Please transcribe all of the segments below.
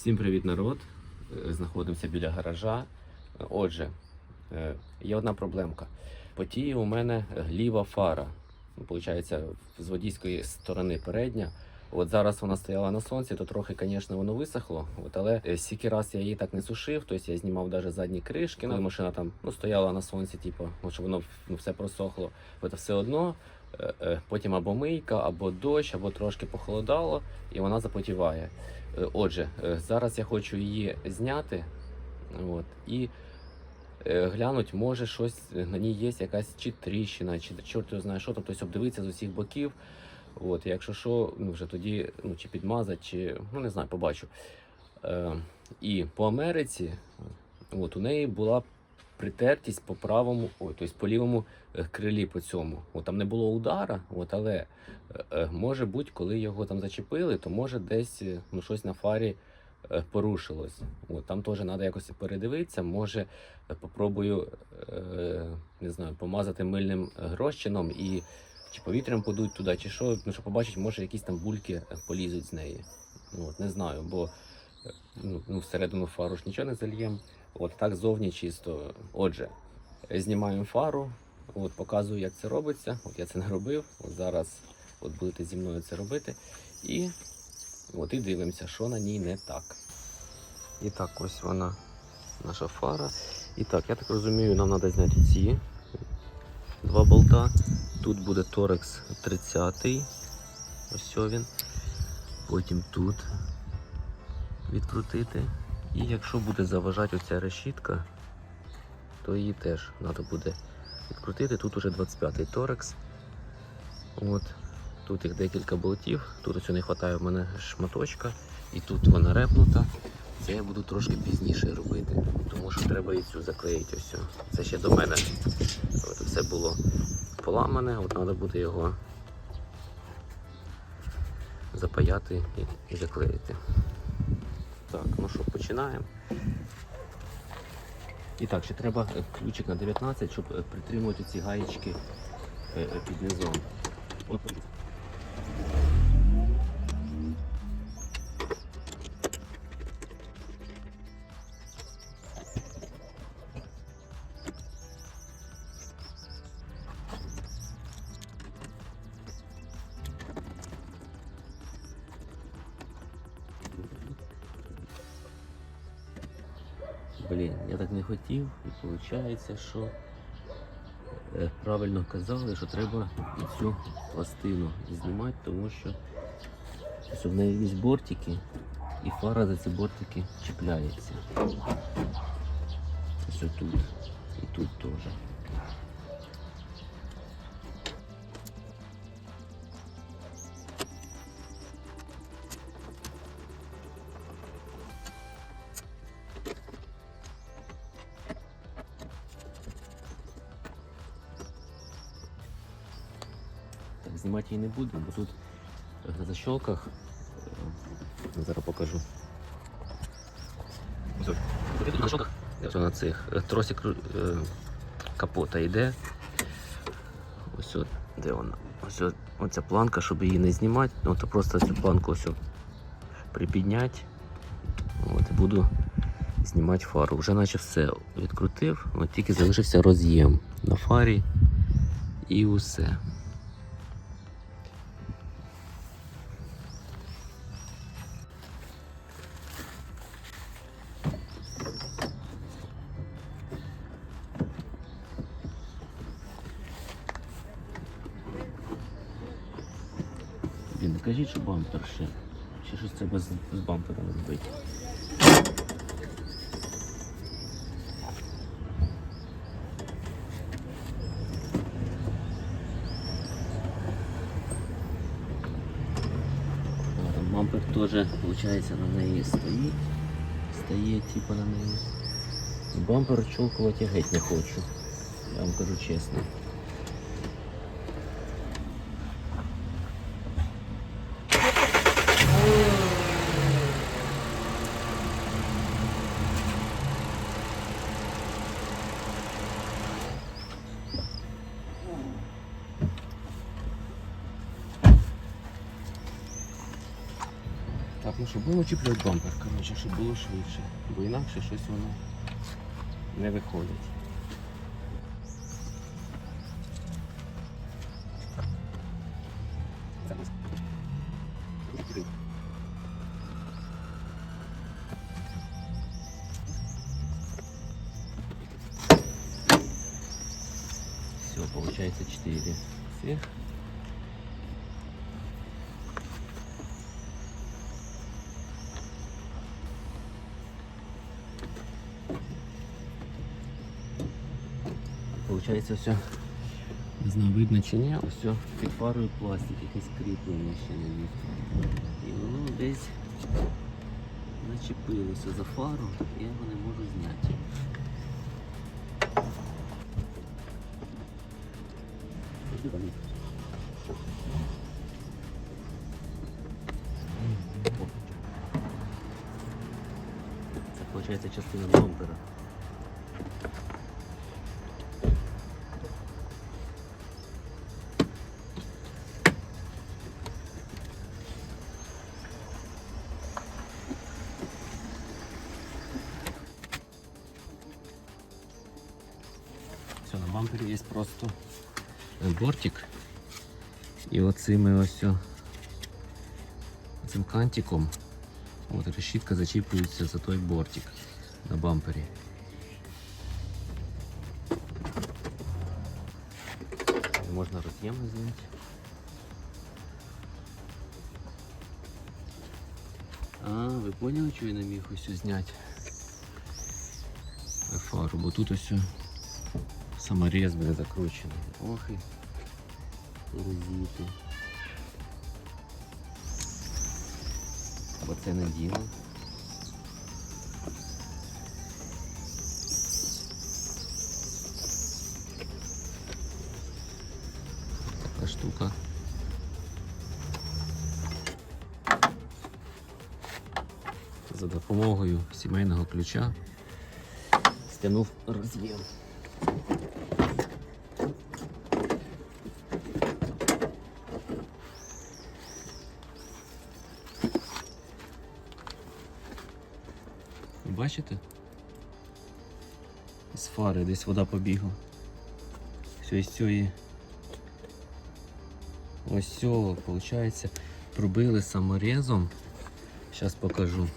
Всім привіт, народ! Е, Знаходимося біля гаража. Е, Отже, е, є одна проблемка. Потіє у мене ліва фара. Ну, Получається, з водійської сторони передня. От зараз вона стояла на сонці, то трохи, звісно, воно висохло. От, але стільки раз я її так не сушив, тобто я знімав навіть задні кришки, коли машина там ну, стояла на сонці, типу, щоб воно ну, все просохло. От, все одно потім або мийка, або дощ, або трошки похолодало, і вона запотіває. Е, Отже, е, зараз я хочу її зняти от, і е, глянуть, може щось на ній є якась чи тріщина, чи чорт його знає що, тобто обдивитися з усіх боків. От, якщо що, ну вже тоді ну, чи підмазати, чи ну не знаю, побачу. Е, і по Америці от, у неї була притертість по правому, ой, тобто по лівому е, крилі по цьому. От, там не було удара, от, але е, е, може бути, коли його там зачепили, то може десь ну, щось на фарі порушилось. От, там теж треба якось передивитися. Може, попробую не знаю, помазати мильним е, і чи повітрям подуть туди, чи що, ну, щоб побачити, може якісь там бульки полізуть з неї. От, не знаю, бо ну, ну, всередину фару ж нічого не зальємо. От так зовні чисто. Отже, знімаємо фару, от, показую, як це робиться. От я це не робив. От зараз от будете зі мною це робити. І, от, і дивимося, що на ній не так. І так, ось вона, наша фара. І так, я так розумію, нам треба зняти ці два болта. Тут буде Торекс 30. Ось він. Потім тут відкрутити. І якщо буде заважати оця решітка, то її теж треба буде відкрутити. Тут уже 25-й Торекс. От. Тут їх декілька болтів. Тут ось не вистачає в мене шматочка. І тут вона репнута. Це я буду трошки пізніше робити, тому що треба і цю заклеїти. Ось. Це ще до мене от, все було поламане, от треба буде його запаяти і, заклеїти. Так, ну що, починаємо. І так, ще треба е, ключик на 19, щоб е, притримувати ці гаєчки е, під низом. Блін, я так не хотів, і виходить, що е, правильно казали, що треба цю пластину знімати, тому що в неї є бортики, і фара за ці бортики чіпляється. Ось тут і тут теж. Її не будемо, бо тут на защолках е, зараз покажу. Тут на защолках, на цих е, тросик е, капота йде. Ось от, де вона? Ось от, оця планка, щоб її не знімати, ну то просто цю планку ось припідняти. От, і буду знімати фару. Вже наче все відкрутив, от тільки залишився роз'єм на фарі і усе. Блін, не кажіть, що бампер ще. Ще щось треба з, з бампером робити. Бампер теж, виходить, на неї стоїть. Стає типу на неї. Бампер чолкувати я геть не хочу. Я вам кажу чесно. Ну що будемо чіпляти бампер, коротше, щоб було швидше. Бо інакше щось воно не виходить. Получається все. Не знаю, видно чи ні, ось все під фарою пластик, якесь кріплення ще не є. І воно десь начепилося за фару, я його не можу зняти. Це виходить частина бампера. Бампері є просто бортик. І оцими ось цим кантиком от решітка зачіплюється за той бортик на бампері. Можна роз'єми зняти. А, ви поняли, що я не міг ось зняти фару, бо тут ось саморез буде закручений. Ох і розіти. Бо це не діло. Така штука. За допомогою сімейного ключа стягнув роз'єм. Бачите? З фари десь вода побігла. Все із цієї. Ось цього, виходить, пробили саморезом. Зараз покажу.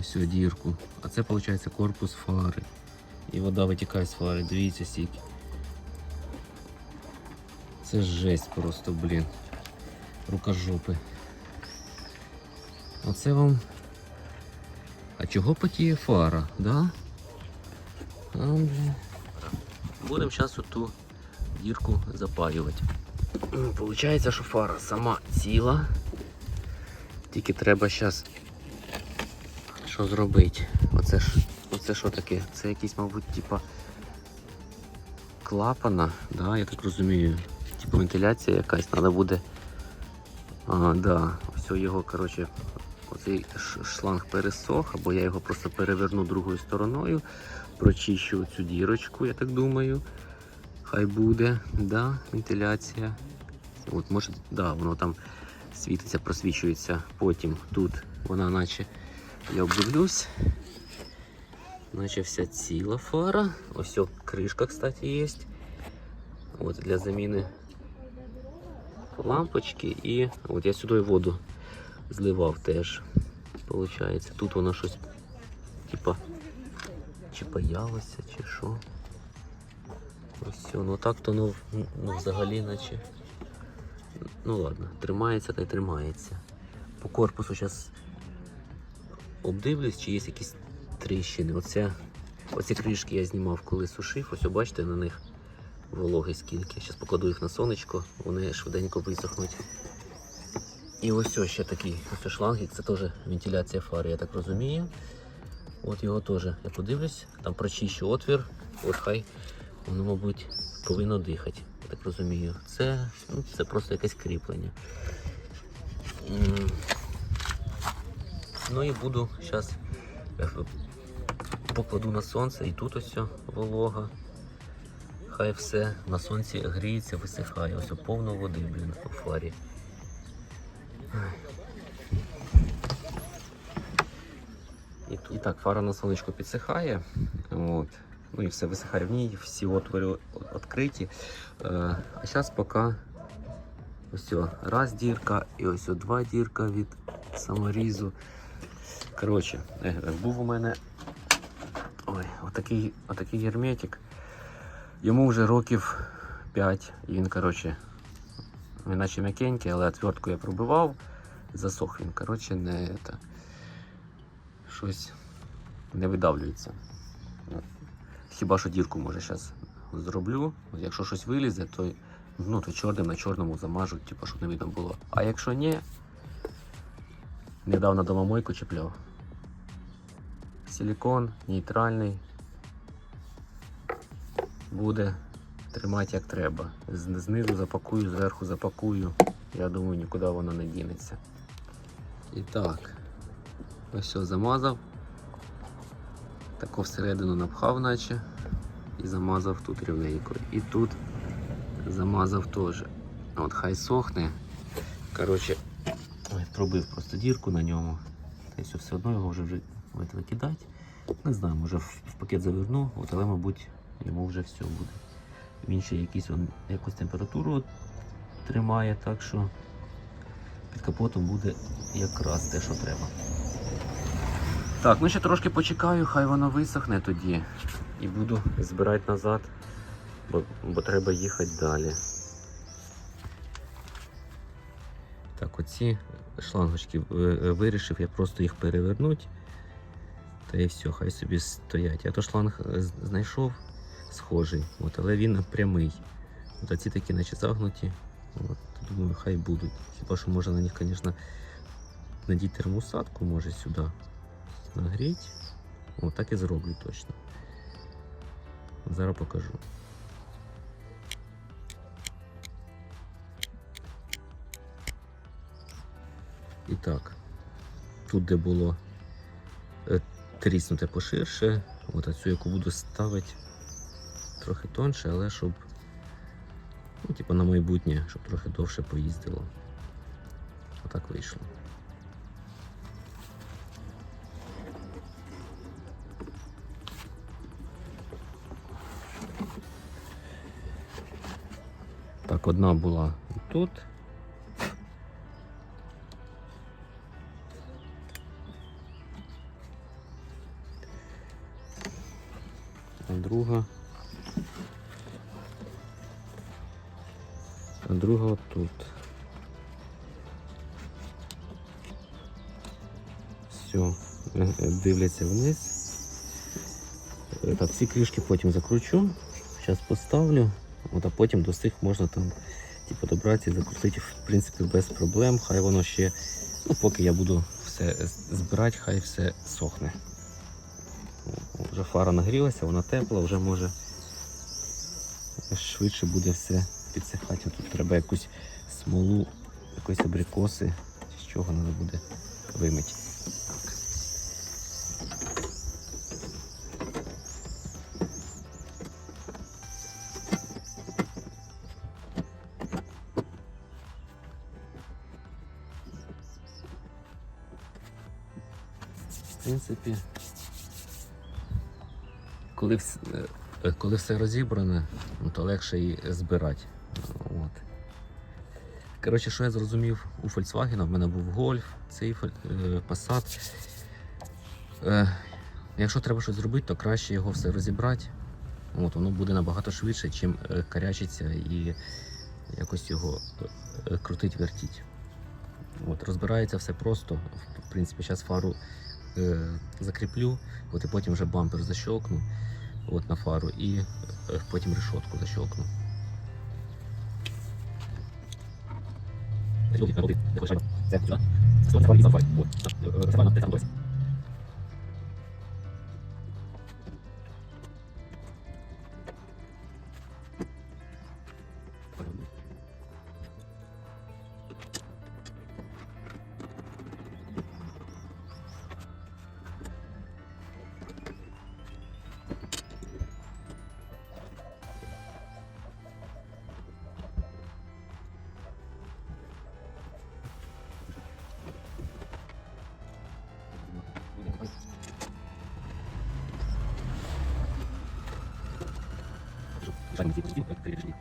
Ось цю дірку. А це виходить корпус фари. І вода витікає з фари. Дивіться стільки. Це жесть просто, блін. Рукожопи. Оце вам. А чого потіє фара, да? Будемо зараз ту дірку запаювати. Получається, що фара сама ціла. Тільки треба зараз що зробити. Оце ж оце що таке? Це якийсь, мабуть, типа клапана, да, я так розумію. Типу вентиляція якась, треба буде. А, да, все його, коротше, оцей ш- шланг пересох, або я його просто переверну другою стороною, прочищу цю дірочку, я так думаю. Хай буде, да, вентиляція. От може, да, воно там світиться, просвічується потім. Тут вона наче я обдивлюсь. Наче вся ціла фара. Ось о, кришка, кстати, є. От для заміни лампочки і от я сюди воду зливав теж. Получається, тут воно щось типа чи паялося, чи що. Ось. Ну так то ну, ну взагалі наче. Ну ладно, тримається та й тримається. По корпусу зараз обдивлюсь, чи є якісь тріщини. Оця, оці кришки я знімав, коли сушив. Ось бачите на них вологи скільки. Зараз покладу їх на сонечко, вони швиденько висохнуть. І ось ось ще такий ось шлангик, це теж вентиляція фари, я так розумію. От його теж я подивлюсь, там прочищу отвір, от хай воно, мабуть, повинно дихати. Я так розумію. Це, ну, це просто якесь кріплення. Ну і буду зараз покладу на сонце і тут ось волога. Хай все на сонці гріється, висихає. Ось повно води, блін, у фарі. І, і так, фара на сонечку підсихає. От. Ну і все висихає в ній, всі отвори відкриті. Е, а зараз поки ось раз дірка і ось о, два дірка від саморізу. Коротше, е, був у мене ой, отакий отакий герметик. Йому вже років 5. Він коротше, він наче м'якенький, але отвертку я пробивав, засох він. Коротше, не это, щось не видавлюється. Хіба що дірку може зараз зроблю. Якщо щось вилізе, то, ну, то чорним на чорному замажу, типу, щоб не видно було. А якщо ні, недавно домомойку чіпляв. Силікон нейтральний. Буде тримати як треба. Знизу запакую, зверху запакую. Я думаю, нікуди воно не дінеться. І так, ось все замазав. Тако всередину напхав, наче. І замазав тут рівненько. І тут замазав теж. От хай сохне. Коротше, пробив просто дірку на ньому. Та й все, все одно його вже вже викидати. Не знаю, може в пакет заверну, от, але, мабуть, йому вже все буде. Він ще якийсь, он, якусь температуру тримає, так що під капотом буде якраз те, що треба. Так, ну ще трошки почекаю, хай воно висохне тоді. І буду збирати назад, бо, бо треба їхати далі. Так, оці шлангочки е, е, вирішив я просто їх перевернути. Та і все, хай собі стоять. Я то шланг е, знайшов схожий, от, але він прямий. От, ці такі наче загнуті. От, думаю, хай будуть. Хіба що може на них, звісно, надіти термоусадку, може сюди нагріти. От так і зроблю точно. Зараз покажу. І так, тут де було е, тріснуте поширше, от цю яку буду ставити трохи тонше, але щоб ну, типу на майбутнє, щоб трохи довше поїздило. Отак вийшло. Так, одна була тут. Дивляться вниз. Так, ці кришки потім закручу. Зараз поставлю. От, а потім до цих можна там типу, добратися і закрутити в принципі без проблем. Хай воно ще, ну поки я буду все збирати, хай все сохне. Вже фара нагрілася, вона тепла, вже може швидше буде все підсихати. Тут треба якусь смолу, якоїсь абрикоси, з чого треба буде вимити. В принципі, коли, вс- е, коли все розібране, ну, то легше і збирати. От. Коротше, що я зрозумів у Volkswagen, в мене був Golf, цей е, Passat. Е, якщо треба щось зробити, то краще його все розібрати. От, воно буде набагато швидше, чим карячиться і якось його крутить, вертіть. От, розбирається все просто. В принципі, зараз фару Е, закріплю, от і потім вже бампер защелкну от на фару і е, потім решетку защелкну. Це тижнів.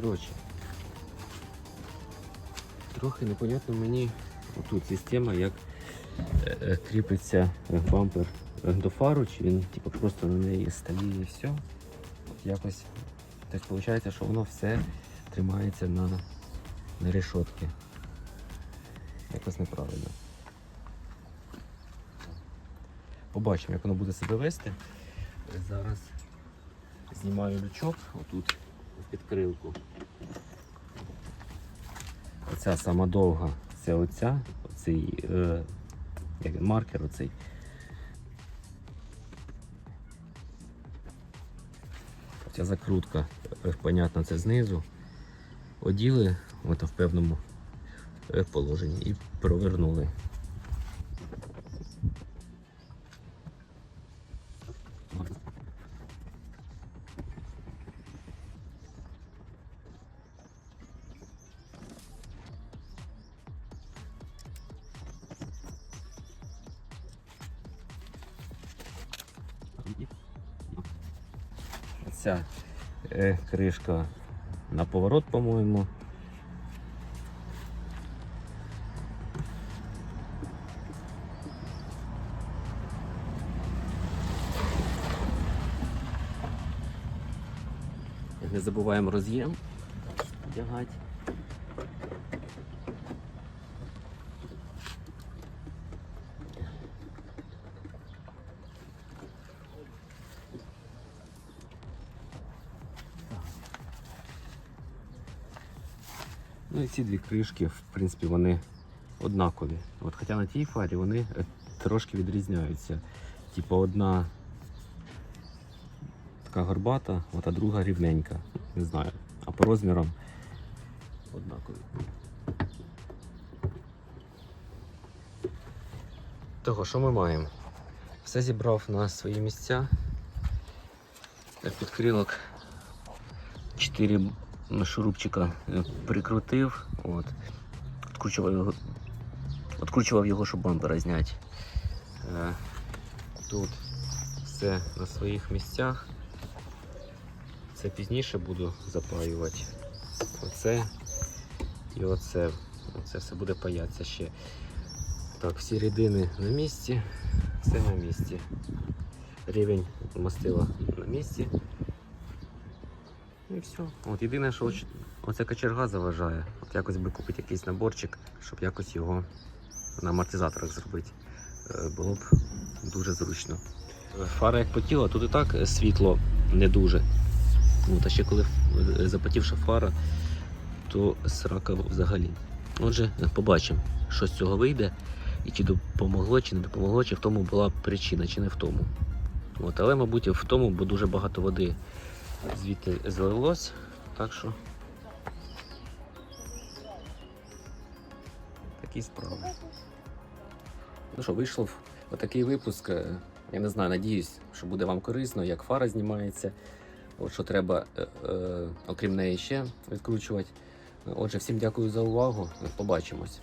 Коротше, трохи непонятно мені отут система, як е, е, кріпиться е, бампер до фару, чи він типу, просто на неї стає і все. Якось. Тобто виходить, що воно все тримається на, на решетки. Якось неправильно. Побачимо, як воно буде себе вести. Зараз знімаю лючок отут підкрилку. Оця сама довга, це оця, оцей е, як маркер оцей. Ця закрутка, е, понятно, це знизу. Оділи от в певному е, положенні і провернули. Ця е, кришка на поворот, по-моєму. Не забуваємо роз'єм вдягати. Ну і ці дві кришки, в принципі, вони однакові. От, хоча на тій фарі вони е, трошки відрізняються. Типу одна така горбата, от, а друга рівненька. Не знаю. А по розмірам однакові. Того, що ми маємо? Все зібрав на свої місця. Підкрилок 4 шурупчика е, прикрутив. От. Откручував його, откручував його, щоб бампера зняти. Е, Тут все на своїх місцях. Це пізніше буду запаювати. Оце і оце. Оце все буде паятися ще. Так, всі рідини на місці, все на місці. Рівень мастила на місці. І все. От єдине, що оч- оця кочерга заважає. От якось би купити якийсь наборчик, щоб якось його на амортизаторах зробити. Е, Було б дуже зручно. Фара як потіла, тут і так е, світло не дуже. От, а ще коли е, запотівша фара, то срака взагалі. Отже, побачимо, що з цього вийде, і чи допомогло, чи не допомогло, чи в тому була причина, чи не в тому. От, але, мабуть, в тому, бо дуже багато води звідти злилось. Так що такі справи. Ну що, вийшов отакий випуск. Е, Я не знаю, надіюсь, що буде вам корисно, як фара знімається. От що треба, е, е, окрім неї, ще відкручувати. Отже, всім дякую за увагу. Побачимось.